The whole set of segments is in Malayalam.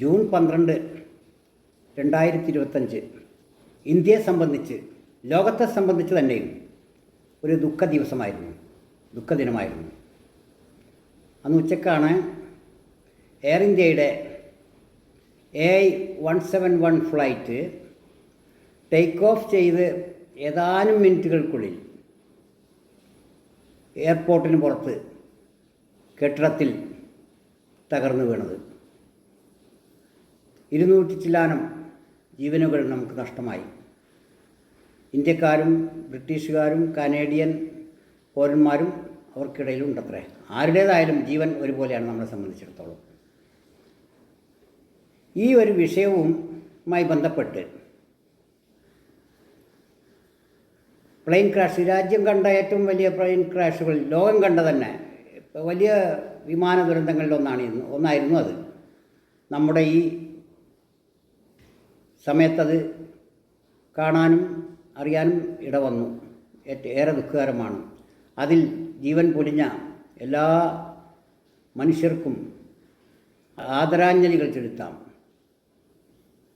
ജൂൺ പന്ത്രണ്ട് രണ്ടായിരത്തി ഇരുപത്തഞ്ച് ഇന്ത്യയെ സംബന്ധിച്ച് ലോകത്തെ സംബന്ധിച്ച് തന്നെയും ഒരു ദുഃഖ ദിവസമായിരുന്നു. ദുഃഖ ദിനമായിരുന്നു. അന്ന് ഉച്ചക്കാണ് എയർ ഇന്ത്യയുടെ A I one seven one flight take off ചെയ്ത് ഏതാനും മിനിറ്റുകൾക്കുള്ളിൽ എയർപോർട്ടിന് പുറത്ത് കെട്ടിടത്തിൽ തകർന്നു വീണത്. ഇരുന്നൂറ്റി ചില്ലാനം ജീവനുകൾ നമുക്ക് നഷ്ടമായി. ഇന്ത്യക്കാരും ബ്രിട്ടീഷുകാരും കനേഡിയൻ പൗരന്മാരും അവർക്കിടയിലുണ്ടത്രേ. ആരുടേതായാലും ജീവൻ ഒരുപോലെയാണ് നമ്മളെ സംബന്ധിച്ചിടത്തോളം. ഈ ഒരു വിഷയവുമായി ബന്ധപ്പെട്ട് പ്ലെയിൻ ക്രാഷ് രാജ്യം കണ്ട ഏറ്റവും വലിയ പ്ലെയിൻ ക്രാഷുകൾ ലോകം കണ്ട തന്നെ വലിയ വിമാന ഇന്ന് ഒന്നായിരുന്നു അത്. നമ്മുടെ ഈ സമയത്തത് കാണാനും അറിയാനും ഇടവന്നു. ഏറെ ദുഃഖകരമാണ്. അതിൽ ജീവൻ പൊലിഞ്ഞ എല്ലാ മനുഷ്യർക്കും ആദരാഞ്ജലികൾ ചെലുത്താം.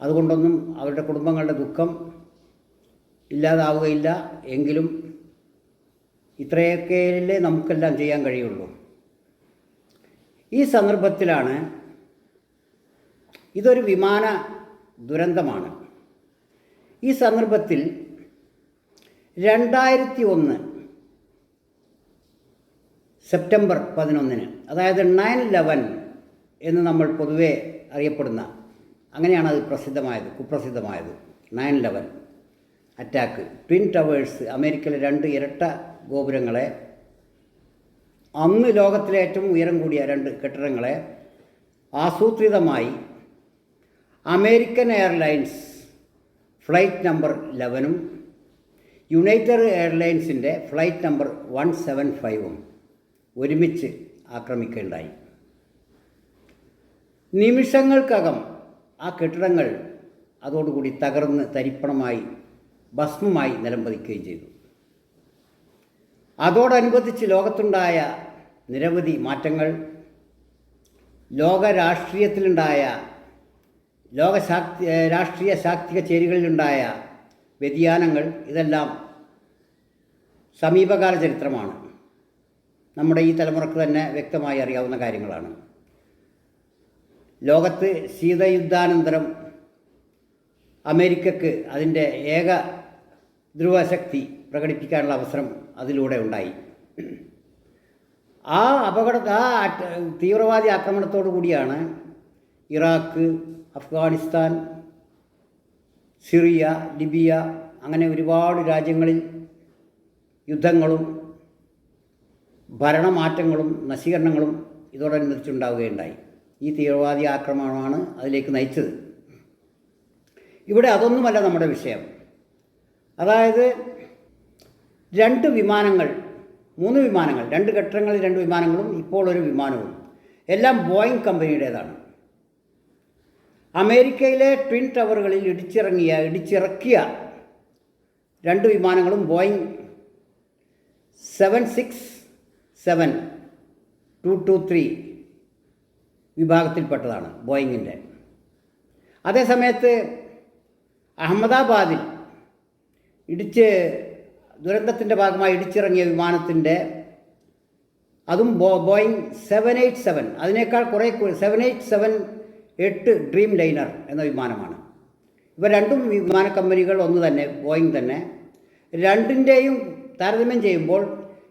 അതുകൊണ്ടൊന്നും അവരുടെ കുടുംബങ്ങളുടെ ദുഃഖം ഇല്ലാതാവുകയില്ല. എങ്കിലും ഇത്രയൊക്കെയല്ലേ നമുക്കെല്ലാം ചെയ്യാൻ കഴിയുള്ളൂ. ഈ സന്ദർഭത്തിലാണ് ഇതൊരു വിമാന ദുരന്തമാണ്. ഈ സന്ദർഭത്തിൽ രണ്ടായിരത്തി ഒന്ന് സെപ്റ്റംബർ പതിനൊന്നിന് അതായത് നയൻ ലെവൻ എന്ന് നമ്മൾ പൊതുവേ അറിയപ്പെടുന്ന അങ്ങനെയാണ് അത് പ്രസിദ്ധമായത് കുപ്രസിദ്ധമായത് nine eleven attack. Twin towers അമേരിക്കയിലെ രണ്ട് ഇരട്ട ഗോപുരങ്ങളെ അന്ന് ലോകത്തിലെ ഏറ്റവും ഉയരം കൂടിയ രണ്ട് കെട്ടിടങ്ങളെ ആസൂത്രിതമായി അമേരിക്കൻ എയർലൈൻസ് ഫ്ലൈറ്റ് നമ്പർ ലെവനും യുണൈറ്റഡ് എയർലൈൻസിന്റെ ഫ്ലൈറ്റ് നമ്പർ വൺ സെവൻ ഫൈവും ഒരുമിച്ച് ആക്രമിക്കുകയുണ്ടായി നിമിഷങ്ങൾക്കകം ആ കെട്ടിടങ്ങൾ അതോടുകൂടി തകർന്ന് തരിപ്പണമായി ഭസ്മമായി നിലംപതിക്കുകയും ചെയ്തു. അതോടനുബന്ധിച്ച് ലോകത്തുണ്ടായ നിരവധി മാറ്റങ്ങൾ ലോക രാഷ്ട്രീയത്തിലുണ്ടായ ലോക ശാക്തി രാഷ്ട്രീയ ശാക്തിക ചേരികളിലുണ്ടായ വ്യതിയാനങ്ങൾ ഇതെല്ലാം സമീപകാല ചരിത്രമാണ്. നമ്മുടെ ഈ തലമുറയ്ക്ക് തന്നെ വ്യക്തമായി അറിയാവുന്ന കാര്യങ്ങളാണ്. ലോകത്ത് ശീതയുദ്ധാനന്തരം അമേരിക്കക്ക് അതിന്റെ ഏക ധ്രുവശക്തി പ്രകടിപ്പിക്കാനുള്ള അവസരം അതിലൂടെ ഉണ്ടായി. ആ അപകട ആ തീവ്രവാദി ആക്രമണത്തോടു കൂടിയാണ് ഇറാഖ് അഫ്ഗാനിസ്ഥാൻ സിറിയ ലിബിയ അങ്ങനെ ഒരുപാട് രാജ്യങ്ങളിൽ യുദ്ധങ്ങളും ഭരണമാറ്റങ്ങളും നശീകരണങ്ങളും ഇതോടനുബന്ധിച്ചുണ്ടാവുകയുണ്ടായി. ഈ തീവ്രവാദി ആക്രമണമാണ് അതിലേക്ക് നയിച്ചത്. ഇവിടെ അതൊന്നുമല്ല നമ്മുടെ വിഷയം. അതായത് രണ്ട് വിമാനങ്ങൾ മൂന്ന് വിമാനങ്ങൾ രണ്ട് കെട്ടിടങ്ങളിൽ രണ്ട് വിമാനങ്ങളും ഇപ്പോൾ ഒരു വിമാനവും. എല്ലാം ബോയിങ് കമ്പനിയുടേതാണ്. അമേരിക്കയിലെ ട്വിൻ ടവറുകളിൽ ഇടിച്ചിറങ്ങിയ ഇടിച്ചിറക്കിയ രണ്ട് വിമാനങ്ങളും Boeing seven six seven two two three വിഭാഗത്തിൽപ്പെട്ടതാണ് ബോയിങ്ങിന്റെ. അതേസമയത്ത് അഹമ്മദാബാദിൽ ഇടിച്ച് ദുരന്തത്തിന്റെ ഭാഗമായി ഇടിച്ചിറങ്ങിയ വിമാനത്തിന്റെ അതും ബോ ബോയിങ് സെവൻ എയ്റ്റ് സെവൻ. അതിനേക്കാൾ കുറേ സെവൻ എയ്റ്റ് സെവൻ എട്ട് ഡ്രീം ലൈനർ എന്ന വിമാനമാണ്. ഇവ രണ്ടും വിമാന കമ്പനികൾ ഒന്ന് തന്നെ ബോയിങ് തന്നെ. രണ്ടിന്റെയും താരതമ്യം ചെയ്യുമ്പോൾ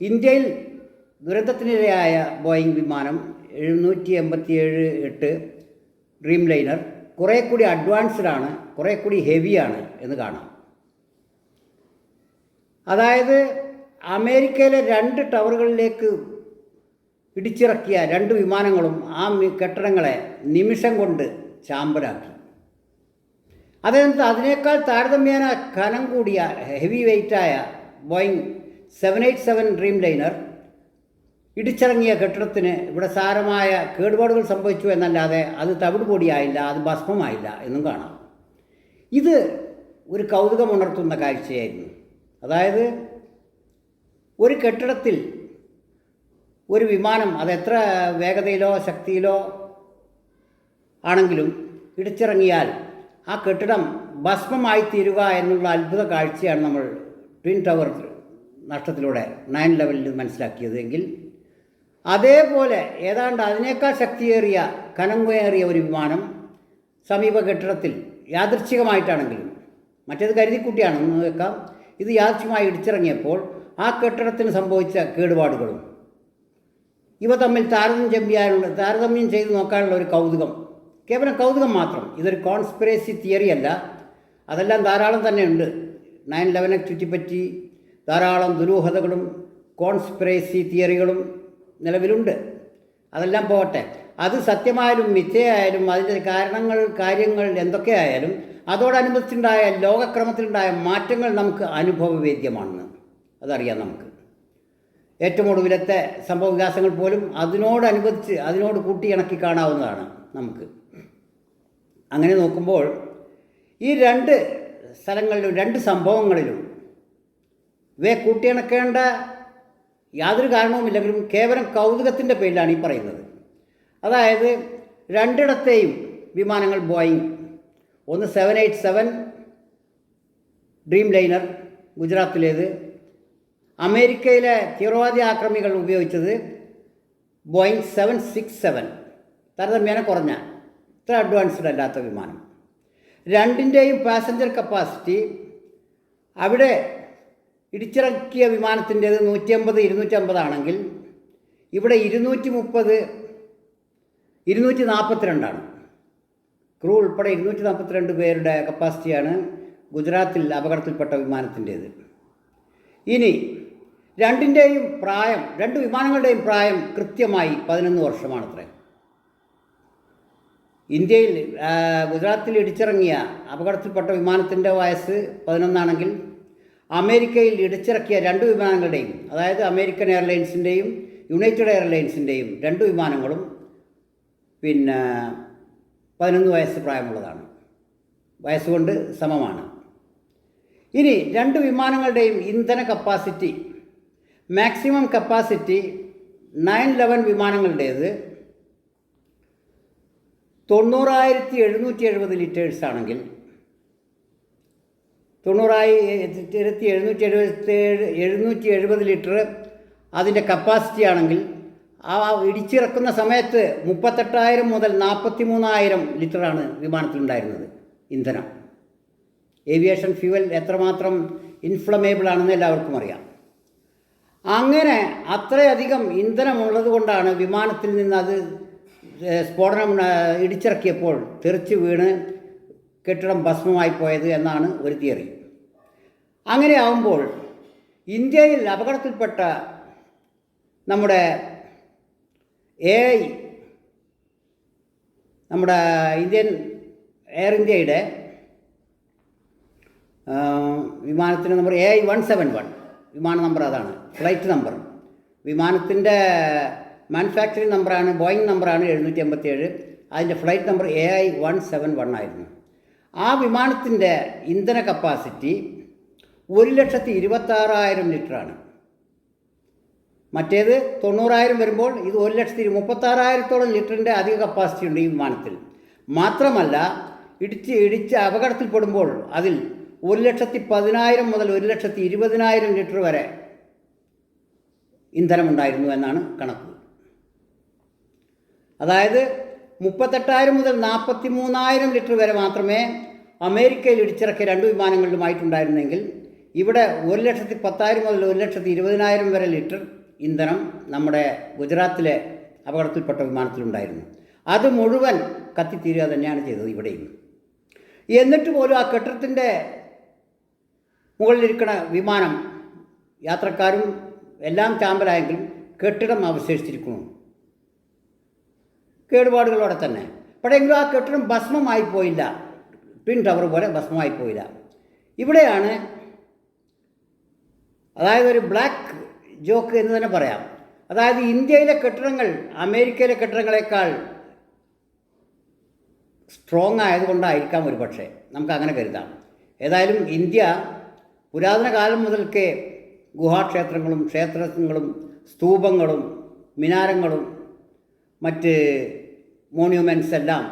ഇന്ത്യയിൽ ദുരന്തത്തിനിരയായ ബോയിങ് വിമാനം എഴുന്നൂറ്റി എൺപത്തിയേഴ് എട്ട് ഡ്രീം ലൈനർ കുറേ കൂടി അഡ്വാൻസ്ഡ് ആണ് കുറേ കൂടി ഹെവിയാണ് എന്ന് കാണാം. അതായത് അമേരിക്കയിലെ രണ്ട് ടവറുകളിലേക്ക് ഇടിച്ചിറക്കിയ രണ്ട് വിമാനങ്ങളും ആ കെട്ടിടങ്ങളെ നിമിഷം കൊണ്ട് ചാമ്പലാക്കി. അതെന്ത് അതിനേക്കാൾ താരതമ്യേന കനം കൂടിയ heavy വെയ്റ്റായ Boeing seven eight seven Dreamliner ഇടിച്ചിറങ്ങിയ കെട്ടിടത്തിന് ഇവിടെ സാരമായ കേടുപാടുകൾ സംഭവിച്ചു എന്നല്ലാതെ അത് തവിട് പൊടിയായില്ല അത് ഭസ്മമായില്ല എന്നും കാണാം. ഇത് ഒരു കൗതുകമുണർത്തുന്ന കാഴ്ചയായിരുന്നു. അതായത് ഒരു കെട്ടിടത്തിൽ ഒരു വിമാനം അത് എത്ര വേഗതയിലോ ശക്തിയിലോ ആണെങ്കിലും ഇടിച്ചിറങ്ങിയാൽ ആ കെട്ടിടം ഭസ്മമായി തീരുക എന്നുള്ള അത്ഭുത കാഴ്ചയാണ് നമ്മൾ ട്വിൻ ടവർ നഷ്ടത്തിലൂടെ നയൻ ലെവലിൽ മനസ്സിലാക്കിയത് എങ്കിൽ അതേപോലെ ഏതാണ്ട് അതിനേക്കാൾ ശക്തിയേറിയ കനങ്ങേറിയ ഒരു വിമാനം സമീപ കെട്ടിടത്തിൽ യാദൃച്ഛികമായിട്ടാണെങ്കിലും മറ്റേത് കരുതിക്കുട്ടിയാണ് എന്ന് വെക്കാം ഇത് യാദൃച്ഛികമായി ഇടിച്ചിറങ്ങിയപ്പോൾ ആ കെട്ടിടത്തിന് സംഭവിച്ച കേടുപാടുകളും ഇവ തമ്മിൽ താരതമ്യം ചെയ്യാനുള്ള താരതമ്യം ചെയ്ത് നോക്കാനുള്ള ഒരു കൗതുകം. കേവലം കൗതുകം മാത്രം. ഇതൊരു കോൺസ്പിറസി തിയറി അല്ല. അതെല്ലാം ധാരാളം തന്നെ ഉണ്ട് നയൻ ലെവനെ ചുറ്റിപ്പറ്റി ധാരാളം ദുരൂഹതകളും കോൺസ്പിറസി തിയറികളും നിലവിലുണ്ട്. അതെല്ലാം പോകട്ടെ. അത് സത്യമായാലും മിഥ്യയായാലും അതിന്റെ കാരണങ്ങൾ കാര്യങ്ങൾ എന്തൊക്കെയായാലും അതോടനുബന്ധിച്ചുണ്ടായ ലോകക്രമത്തിലുണ്ടായ മാറ്റങ്ങൾ നമുക്ക് അനുഭവവേദ്യമാണ് അതറിയാം നമുക്ക്. ഏറ്റവും ഒടുവിലത്തെ സംഭവ വികാസങ്ങൾ പോലും അതിനോടനുബന്ധിച്ച് അതിനോട് കൂട്ടിയിണക്കി കാണാവുന്നതാണ് നമുക്ക്. അങ്ങനെ നോക്കുമ്പോൾ ഈ രണ്ട് സ്ഥലങ്ങളിലും രണ്ട് സംഭവങ്ങളിലും ഇവയെ കൂട്ടിയിണക്കേണ്ട യാതൊരു കാരണവുമില്ലെങ്കിലും കേവലം കൗതുകത്തിന്റെ പേരിലാണ് ഈ പറയുന്നത്. അതായത് രണ്ടിടത്തെയും വിമാനങ്ങൾ ബോയിങ്. ഒന്ന് seven eight seven dream liner ഗുജറാത്തിലേത്. അമേരിക്കയിലെ തീവ്രവാദി ആക്രമികൾ ഉപയോഗിച്ചത് ബോയിങ് സെവൻ സിക്സ് സെവൻ താരതമ്യേന കുറഞ്ഞ ഇത്ര അഡ്വാൻസ്ഡ് അല്ലാത്ത വിമാനം. രണ്ടിന്റെയും പാസഞ്ചർ കപ്പാസിറ്റി അവിടെ ഇടിച്ചിറക്കിയ വിമാനത്തിന്റേത് നൂറ്റി അമ്പത് ഇരുന്നൂറ്റമ്പതാണെങ്കിൽ ഇവിടെ ഇരുന്നൂറ്റി മുപ്പത് ഇരുന്നൂറ്റി നാൽപ്പത്തിരണ്ടാണ് ക്രൂ ഉൾപ്പെടെ ഇരുന്നൂറ്റി നാൽപ്പത്തിരണ്ട് പേരുടെ കപ്പാസിറ്റിയാണ് ഗുജറാത്തിൽ അപകടത്തിൽപ്പെട്ട വിമാനത്തിന്റേത്. ഇനി രണ്ടിന്റെയും പ്രായം രണ്ട് വിമാനങ്ങളുടെയും പ്രായം കൃത്യമായി പതിനൊന്ന് വർഷമാണത്രേ. ഇന്ത്യയിൽ ഗുജറാത്തിൽ ഇടിച്ചിറങ്ങിയ അപകടത്തിൽപ്പെട്ട വിമാനത്തിന്റെ വയസ്സ് പതിനൊന്നാണെങ്കിൽ അമേരിക്കയിൽ ഇടിച്ചിറക്കിയ രണ്ട് വിമാനങ്ങളുടെയും അതായത് അമേരിക്കൻ എയർലൈൻസിന്റെയും യുണൈറ്റഡ് എയർലൈൻസിന്റെയും രണ്ട് വിമാനങ്ങളും പിന്നെ പതിനൊന്ന് വയസ്സ് പ്രായമുള്ളതാണ്. വയസ്സുകൊണ്ട് സമമാണ്. ഇനി രണ്ട് വിമാനങ്ങളുടെയും ഇന്ധന capacity maximum capacity nine eleven വിമാനങ്ങളുടേത് തൊണ്ണൂറായിരത്തി എഴുന്നൂറ്റി എഴുപത് ലിറ്റേഴ്സ് ആണെങ്കിൽ തൊണ്ണൂറായിരത്തി എഴുന്നൂറ്റി എഴുപത്തേഴ് എഴുന്നൂറ്റി എഴുപത് ലിറ്റർ അതിന്റെ കപ്പാസിറ്റി ആണെങ്കിൽ ആ ഇടിച്ചിറക്കുന്ന സമയത്ത് മുപ്പത്തെട്ടായിരം മുതൽ നാൽപ്പത്തി മൂന്നായിരം ലിറ്ററാണ് വിമാനത്തിലുണ്ടായിരുന്നത് ഇന്ധനം. ഏവിയേഷൻ ഫ്യൂവൽ എത്രമാത്രം ഇൻഫ്ലമേബിൾ ആണെന്ന് എല്ലാവർക്കും അറിയാം. അങ്ങനെ അത്രയധികം ഇന്ധനമുള്ളത് കൊണ്ടാണ് വിമാനത്തിൽ നിന്ന് അത് സ്ഫോടനം ഇടിച്ചിറക്കിയപ്പോൾ തെറിച്ച് വീണ് കെട്ടിടം ഭസ്മമായി പോയത് എന്നാണ് ഒരു തിയറി. അങ്ങനെ ആവുമ്പോൾ ഇന്ത്യയിൽ അപകടത്തിൽപ്പെട്ട നമ്മുടെ എ ഐ നമ്മുടെ ഇന്ത്യൻ എയർ ഇന്ത്യയുടെ വിമാനത്തിന് number A I one seven one. വിമാന നമ്പർ അതാണ്. Flight number. വിമാനത്തിന്റെ മാനുഫാക്ചറിങ് നമ്പറാണ് ബോയിങ് നമ്പറാണ് എഴുന്നൂറ്റി എൺപത്തി ഏഴ് അതിന്റെ flight number A I one seven one ആയിരുന്നു. ആ വിമാനത്തിന്റെ ഇന്ധന കപ്പാസിറ്റി ഒരു ലക്ഷത്തി ഇരുപത്താറായിരം ലിറ്ററാണ്. മറ്റേത് തൊണ്ണൂറായിരം വരുമ്പോൾ ഇത് ഒരു ലക്ഷത്തി മുപ്പത്താറായിരത്തോളം ലിറ്ററിന്റെ അധിക കപ്പാസിറ്റി ഉണ്ട് ഈ വിമാനത്തിൽ. മാത്രമല്ല ഇടിച്ച് ഇടിച്ച് അപകടത്തിൽപ്പെടുമ്പോൾ അതിൽ ഒരു ലക്ഷത്തി പതിനായിരം മുതൽ ഒരു ലക്ഷത്തി ഇരുപതിനായിരം ലിറ്റർ വരെ ഇന്ധനമുണ്ടായിരുന്നു എന്നാണ് കണക്ക്. അതായത് മുപ്പത്തെട്ടായിരം മുതൽ നാൽപ്പത്തി മൂന്നായിരം ലിറ്റർ വരെ മാത്രമേ അമേരിക്കയിൽ ഇടിച്ചിറക്കിയ രണ്ട് വിമാനങ്ങളിലുമായിട്ടുണ്ടായിരുന്നെങ്കിൽ ഇവിടെ ഒരു ലക്ഷത്തി പത്തായിരം മുതൽ ഒരു ലക്ഷത്തി ഇരുപതിനായിരം വരെ ലിറ്റർ ഇന്ധനം നമ്മുടെ ഗുജറാത്തിലെ അപകടത്തിൽപ്പെട്ട വിമാനത്തിലുണ്ടായിരുന്നു. അത് മുഴുവൻ കത്തിത്തീരുക തന്നെയാണ് ചെയ്തത് ഇവിടെയും. എന്നിട്ട് പോലും ആ കെട്ടിടത്തിന്റെ മുകളിലിരിക്കുന്ന വിമാനം യാത്രക്കാരും എല്ലാം ചാമ്പലായെങ്കിലും കെട്ടിടം അവശേഷിച്ചിരിക്കുന്നു. കേടുപാടുകളോടെ തന്നെ. പക്ഷേങ്കിലും ആ കെട്ടിടം ഭസ്മമായി പോയില്ല. പിൻ ടവർ പോലെ ഭസ്മമായി പോയില്ല. ഇവിടെയാണ് അതായത് ഒരു ബ്ലാക്ക് ജോക്ക് എന്ന് തന്നെ പറയാം. അതായത് ഇന്ത്യയിലെ കെട്ടിടങ്ങൾ അമേരിക്കയിലെ കെട്ടിടങ്ങളെക്കാൾ സ്ട്രോങ് ആയതുകൊണ്ടായിരിക്കാം ഒരു പക്ഷേ നമുക്ക് അങ്ങനെ കരുതാം. ഏതായാലും ഇന്ത്യ പുരാതന കാലം മുതൽക്കേ ഗുഹാക്ഷേത്രങ്ങളും ക്ഷേത്രങ്ങളും സ്തൂപങ്ങളും മിനാരങ്ങളും മറ്റ് മോണ്യുമെന്റ്സ് എല്ലാം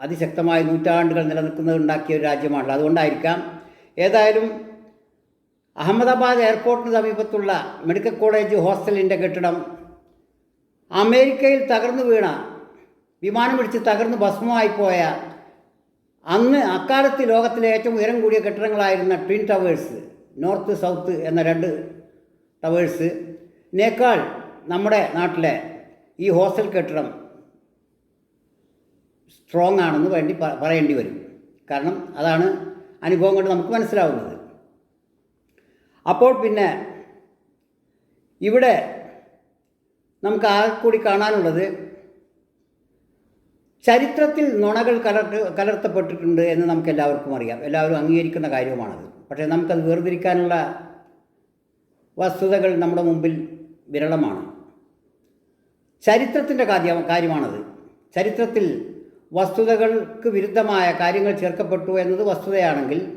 അതിശക്തമായ നൂറ്റാണ്ടുകൾ നിലനിൽക്കുന്നത് ഉണ്ടാക്കിയ ഒരു രാജ്യമാണല്ലോ. അതുകൊണ്ടായിരിക്കാം ഏതായാലും അഹമ്മദാബാദ് എയർപോർട്ടിന് സമീപത്തുള്ള മെഡിക്കൽ കോളേജ് ഹോസ്റ്റലിന്റെ കെട്ടിടം അമേരിക്കയിൽ തകർന്നു വീണ വിമാനം പിടിച്ച് തകർന്ന് ഭസ്മമായി പോയ അന്ന് അക്കാലത്ത് ലോകത്തിലെ ഏറ്റവും ഉയരം കൂടിയ കെട്ടിടങ്ങളായിരുന്ന ട്വിൻ ടവേഴ്സ് നോർത്ത് സൗത്ത് എന്ന രണ്ട് ടവേഴ്സ് നേക്കാൾ നമ്മുടെ നാട്ടിലെ ഈ ഹോസ്റ്റൽ കെട്ടിടം സ്ട്രോങ് ആണെന്ന് വേണ്ടി പറയേണ്ടി വരും. കാരണം അതാണ് അനുഭവം കൊണ്ട് നമുക്ക് മനസ്സിലാവുന്നത്. അപ്പോൾ പിന്നെ ഇവിടെ നമുക്ക് ആകെ കൂടി കാണാനുള്ളത് ചരിത്രത്തിൽ നുണകൾ കലർത്ത് കലർത്തപ്പെട്ടിട്ടുണ്ട് എന്ന് നമുക്ക് എല്ലാവർക്കും അറിയാം. എല്ലാവരും അംഗീകരിക്കുന്ന കാര്യവുമാണത് പക്ഷേ നമുക്കത് വേർതിരിക്കാനുള്ള വസ്തുതകൾ നമ്മുടെ മുമ്പിൽ വിരളമാണ്. ചരിത്രത്തിന്റെ കാര്യം കാര്യമാണത്. ചരിത്രത്തിൽ വസ്തുതകൾക്ക് വിരുദ്ധമായ കാര്യങ്ങൾ ചേർക്കപ്പെട്ടു എന്നത് വസ്തുതയാണെങ്കിൽ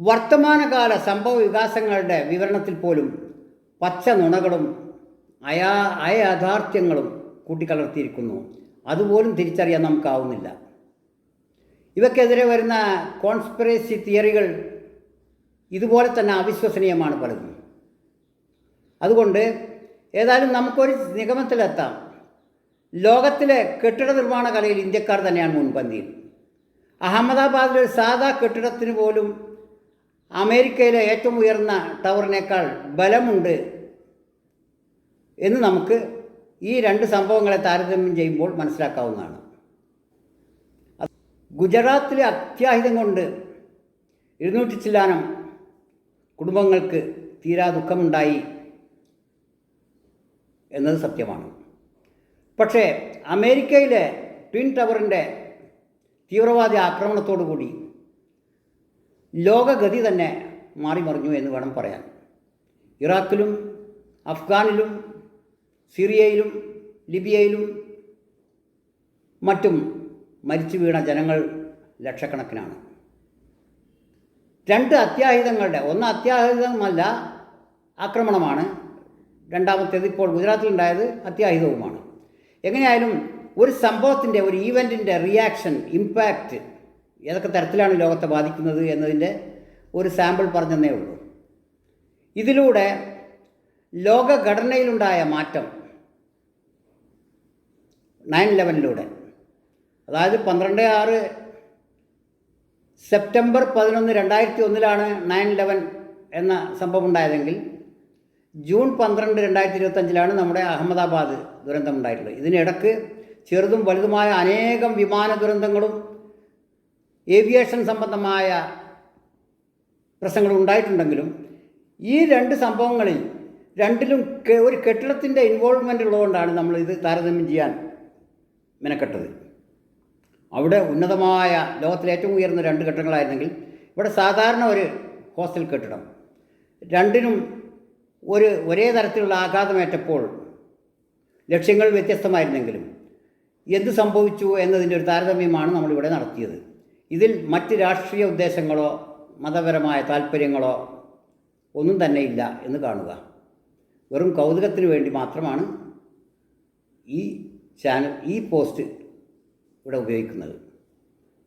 വർത്തമാനകാല സംഭവ വികാസങ്ങളുടെ വിവരണത്തിൽ പോലും പച്ച നുണകളും അയാ അയാഥാർത്ഥ്യങ്ങളും കൂട്ടിക്കലർത്തിയിരിക്കുന്നു. അതുപോലും തിരിച്ചറിയാൻ നമുക്കാവുന്നില്ല. ഇവക്കെതിരെ വരുന്ന കോൺസ്പിറസി തിയറികൾ ഇതുപോലെ തന്നെ അവിശ്വസനീയമാണ് പലതും. അതുകൊണ്ട് ഏതായാലും നമുക്കൊരു നിഗമനത്തിലെത്താം ലോകത്തിലെ കെട്ടിട നിർമ്മാണ കലയിൽ ഇന്ത്യക്കാർ തന്നെയാണ് മുൻപന്തിയിൽ. അഹമ്മദാബാദിലെ ഒരു സാധാ കെട്ടിടത്തിന് പോലും അമേരിക്കയിലെ ഏറ്റവും ഉയർന്ന ടവറിനേക്കാൾ ബലമുണ്ട് എന്ന് നമുക്ക് ഈ രണ്ട് സംഭവങ്ങളെ താരതമ്യം ചെയ്യുമ്പോൾ മനസ്സിലാക്കാവുന്നതാണ്. ഗുജറാത്തിലെ അത്യാഹിതം കൊണ്ട് ഇരുന്നൂറ്റി ചില്ലാനം കുടുംബങ്ങൾക്ക് തീരാ ദുഃഖമുണ്ടായി എന്നത് സത്യമാണ്. പക്ഷേ അമേരിക്കയിലെ ട്വിൻ ടവറിന്റെ തീവ്രവാദി ആക്രമണത്തോടു കൂടി ലോകഗതി തന്നെ മാറിമറിഞ്ഞു എന്ന് വേണം പറയാൻ. ഇറാഖിലും അഫ്ഗാനിലും സിറിയയിലും ലിബിയയിലും മറ്റും മരിച്ചു വീണ ജനങ്ങൾ ലക്ഷക്കണക്കിനാണ്. രണ്ട് അത്യാഹിതങ്ങളുടെ ഒന്ന് അത്യാഹിതമല്ല ആക്രമണമാണ്. രണ്ടാമത്തേത് ഇപ്പോൾ ഗുജറാത്തിലുണ്ടായത് അത്യാഹിതവുമാണ്. എങ്ങനെയായാലും ഒരു സംഭവത്തിന്റെ ഒരു ഈവന്റിന്റെ റിയാക്ഷൻ ഇമ്പാക്റ്റ് ഏതൊക്കെ തരത്തിലാണ് ലോകത്തെ ബാധിക്കുന്നത് എന്നതിന്റെ ഒരു സാമ്പിൾ പറഞ്ഞെന്നേ ഉള്ളൂ. ഇതിലൂടെ ലോകഘടനയിലുണ്ടായ മാറ്റം നയൻ ലെവനിലൂടെ അതായത് പന്ത്രണ്ട് ആറ് സെപ്റ്റംബർ പതിനൊന്ന് രണ്ടായിരത്തി ഒന്നിലാണ് നയൻ ലെവൻ എന്ന സംഭവം ഉണ്ടായതെങ്കിൽ ജൂൺ പന്ത്രണ്ട് രണ്ടായിരത്തി ഇരുപത്തഞ്ചിലാണ് നമ്മുടെ അഹമ്മദാബാദ് ദുരന്തം ഉണ്ടായിട്ടുള്ളത്. ഇതിനിടക്ക് ചെറുതും വലുതുമായ അനേകം വിമാന ദുരന്തങ്ങളും ഏവിയേഷൻ സംബന്ധമായ പ്രശ്നങ്ങളും ഉണ്ടായിട്ടുണ്ടെങ്കിലും ഈ രണ്ട് സംഭവങ്ങളിൽ രണ്ടിലും ഒരു കെട്ടിടത്തിന്റെ ഇൻവോൾവ്മെന്റ് ഉള്ളതുകൊണ്ടാണ് നമ്മൾ ഇത് താരതമ്യം ചെയ്യാൻ മെനക്കെട്ടത്. അവിടെ ഉന്നതമായ ലോകത്തിലെ ഏറ്റവും ഉയർന്ന രണ്ട് കെട്ടിടങ്ങളായിരുന്നെങ്കിൽ ഇവിടെ സാധാരണ ഒരു ഹോസ്റ്റൽ കെട്ടിടം. രണ്ടിനും ഒരു ഒരേ തരത്തിലുള്ള ആഘാതമേറ്റപ്പോൾ ലക്ഷ്യങ്ങൾ വ്യത്യസ്തമായിരുന്നെങ്കിലും എന്ത് സംഭവിച്ചു എന്നതിന്റെ ഒരു താരതമ്യമാണ് നമ്മളിവിടെ നടത്തിയത്. ഇതിൽ മറ്റ് രാഷ്ട്രീയ ഉദ്ദേശങ്ങളോ മതപരമായ താല്പര്യങ്ങളോ ഒന്നും തന്നെ ഇല്ല എന്ന് കാണുക. വെറും കൗതുകത്തിന് വേണ്ടി മാത്രമാണ് ഈ ചാനൽ ഈ പോസ്റ്റ് ഇവിടെ ഉപയോഗിക്കുന്നത്.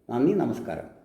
നന്ദി നമസ്കാരം.